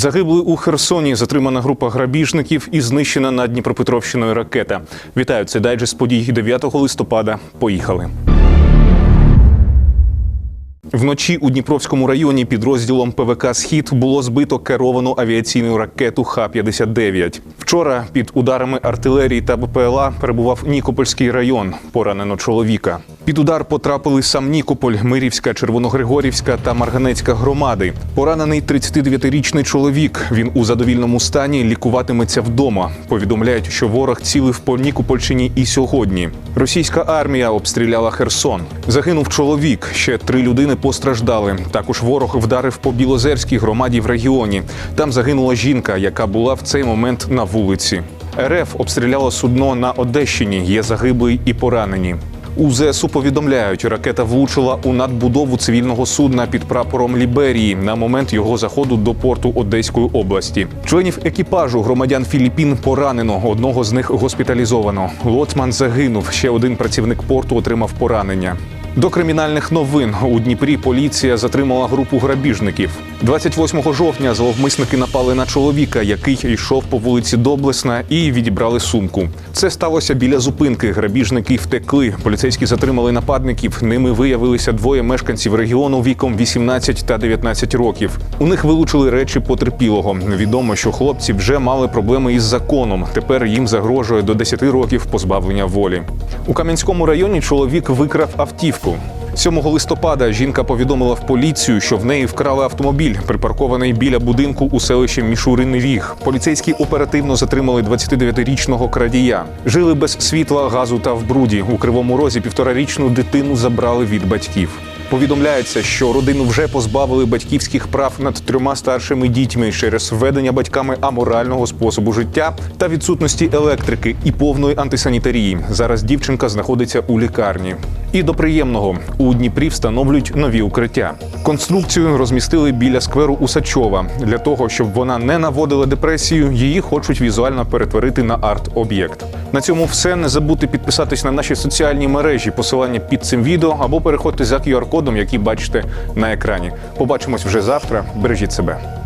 Загибли у Херсоні затримана група грабіжників і знищена над Дніпропетровщиною ракета. Вітаю, це дайджест подій 9 листопада. Поїхали. Вночі у Дніпровському районі підрозділом ПВК Схід було збито керовану авіаційну ракету Х-59. Вчора під ударами артилерії та БПЛА перебував Нікопольський район. Поранено чоловіка. Під удар потрапили сам Нікополь, Мирівська, Червоногригорівська та Марганецька громади. Поранений 39-річний чоловік. Він у задовільному стані лікуватиметься вдома. Повідомляють, що ворог цілив по Нікопольщині і сьогодні. Російська армія обстріляла Херсон. Загинув чоловік. Ще три людини постраждали. Також ворог вдарив по Білозерській громаді в регіоні. Там загинула жінка, яка була в цей момент на вулиці. РФ обстріляла судно на Одещині. Є загиблий і поранені. У ЗСУ повідомляють, ракета влучила у надбудову цивільного судна під прапором Ліберії на момент його заходу до порту Одеської області. Членів екіпажу громадян Філіппін поранено. Одного з них госпіталізовано. Лоцман загинув. Ще один працівник порту отримав поранення. До кримінальних новин у Дніпрі поліція затримала групу грабіжників. 28 жовтня зловмисники напали на чоловіка, який йшов по вулиці Доблесна, і відібрали сумку. Це сталося біля зупинки. Грабіжники втекли. Поліцейські затримали нападників. Ними виявилися двоє мешканців регіону віком 18 та 19 років. У них вилучили речі потерпілого. Відомо, що хлопці вже мали проблеми із законом. Тепер їм загрожує до 10 років позбавлення волі. У Кам'янському районі чоловік викрав автівку. 7 листопада жінка повідомила в поліцію, що в неї вкрали автомобіль, припаркований біля будинку у селищі Мішуриний Ріг. Поліцейські оперативно затримали 29-річного крадія. Жили без світла, газу та в бруді. У кривому розі півторарічну дитину забрали від батьків. Повідомляється, що родину вже позбавили батьківських прав над трьома старшими дітьми через введення батьками аморального способу життя та відсутності електрики і повної антисанітарії. Зараз дівчинка знаходиться у лікарні. І до приємного у Дніпрі встановлюють нові укриття. Конструкцію розмістили біля скверу Усачова. Для того, щоб вона не наводила депресію, її хочуть візуально перетворити на арт-об'єкт. На цьому все. Не забудьте підписатись на наші соціальні мережі, посилання під цим відео або переходьте за QR-кодом, який бачите на екрані. Побачимось вже завтра. Бережіть себе.